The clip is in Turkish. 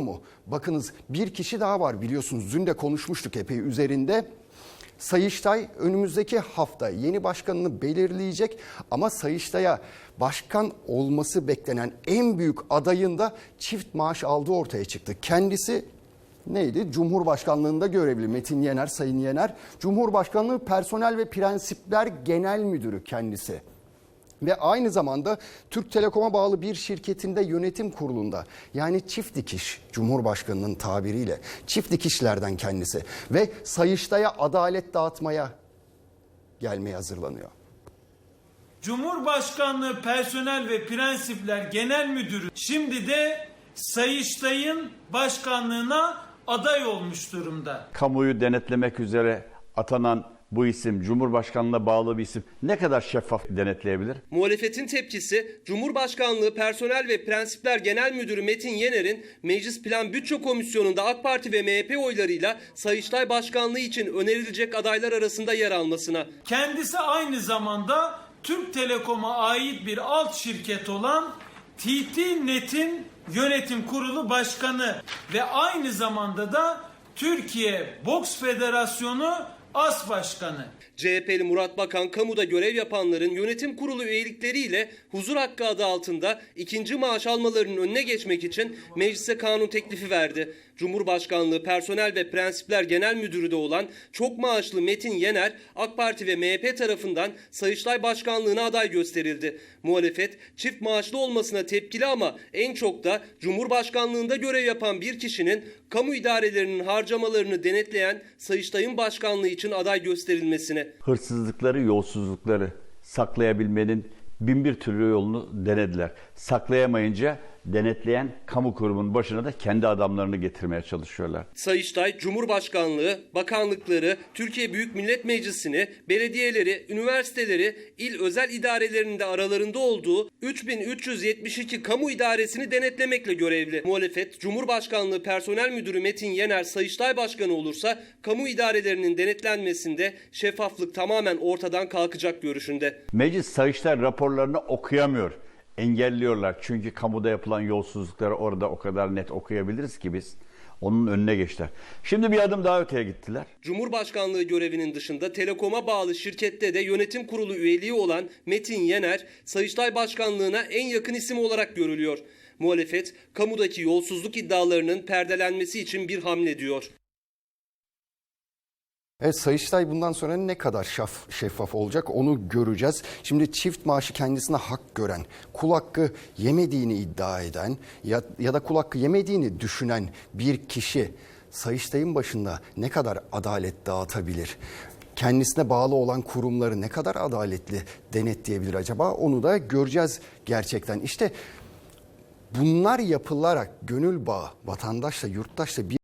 mu? Bakınız bir kişi daha var biliyorsunuz dün de konuşmuştuk epey üzerinde. Sayıştay önümüzdeki hafta yeni başkanını belirleyecek ama Sayıştay'a başkan olması beklenen en büyük adayın da çift maaş aldığı ortaya çıktı. Kendisi neydi? Cumhurbaşkanlığında görevli Metin Yener, Sayın Yener. Cumhurbaşkanlığı Personel ve Prensipler Genel Müdürü kendisi ve aynı zamanda Türk Telekom'a bağlı bir şirketinde yönetim kurulunda yani çift dikiş Cumhurbaşkanının tabiriyle çift dikişlerden kendisi ve Sayıştay'a adalet dağıtmaya gelmeye hazırlanıyor. Cumhurbaşkanlığı Personel ve Prensipler Genel Müdürü şimdi de Sayıştay'ın başkanlığına aday olmuş durumda. kamuoyu denetlemek üzere atanan bu isim Cumhurbaşkanlığına bağlı bir isim ne kadar şeffaf denetleyebilir? Muhalefetin tepkisi Cumhurbaşkanlığı Personel ve Prensipler Genel Müdürü Metin Yener'in Meclis Plan Bütçe Komisyonu'nda AK Parti ve MHP oylarıyla Sayıştay Başkanlığı için önerilecek adaylar arasında yer almasına. Kendisi aynı zamanda Türk Telekom'a ait bir alt şirket olan TT Net'in yönetim kurulu başkanı ve aynı zamanda da Türkiye Boks Federasyonu as başkanı. CHP'li Murat Bakan kamuda görev yapanların yönetim kurulu üyelikleriyle huzur hakkı adı altında ikinci maaş almalarının önüne geçmek için meclise kanun teklifi verdi. Cumhurbaşkanlığı Personel ve Prensipler Genel Müdürü de olan çok maaşlı Metin Yener AK Parti ve MHP tarafından Sayıştay Başkanlığına aday gösterildi. Muhalefet çift maaşlı olmasına tepkili ama en çok da Cumhurbaşkanlığında görev yapan bir kişinin kamu idarelerinin harcamalarını denetleyen Sayıştay'ın başkanlığı için aday gösterilmesine. Hırsızlıkları, yolsuzlukları saklayabilmenin bin bir türlü yolunu denediler. Saklayamayınca denetleyen kamu kurumunun başına da kendi adamlarını getirmeye çalışıyorlar. Sayıştay, Cumhurbaşkanlığı, bakanlıkları, Türkiye Büyük Millet Meclisi'ni, belediyeleri, üniversiteleri, il özel idarelerinin de aralarında olduğu 3372 kamu idaresini denetlemekle görevli. Muhalefet, Cumhurbaşkanlığı Personel Müdürü Metin Yener Sayıştay Başkanı olursa kamu idarelerinin denetlenmesinde şeffaflık tamamen ortadan kalkacak görüşünde. Meclis Sayıştay raporlarını okuyamıyor. Engelliyorlar. Çünkü kamuda yapılan yolsuzlukları orada o kadar net okuyabiliriz ki biz. Onun önüne geçtiler. Şimdi bir adım daha öteye gittiler. Cumhurbaşkanlığı görevinin dışında Telekom'a bağlı şirkette de yönetim kurulu üyeliği olan Metin Yener, Sayıştay Başkanlığına en yakın isim olarak görülüyor. Muhalefet, kamudaki yolsuzluk iddialarının perdelenmesi için bir hamle diyor. Evet Sayıştay bundan sonra ne kadar şaf, şeffaf olacak onu göreceğiz. Şimdi çift maaşı kendisine hak gören, kul hakkı yemediğini iddia eden ya, ya da kul hakkı yemediğini düşünen bir kişi Sayıştay'ın başında ne kadar adalet dağıtabilir? Kendisine bağlı olan kurumları ne kadar adaletli denetleyebilir acaba? Onu da göreceğiz gerçekten. İşte bunlar yapılarak gönül bağı vatandaşla yurttaşla bir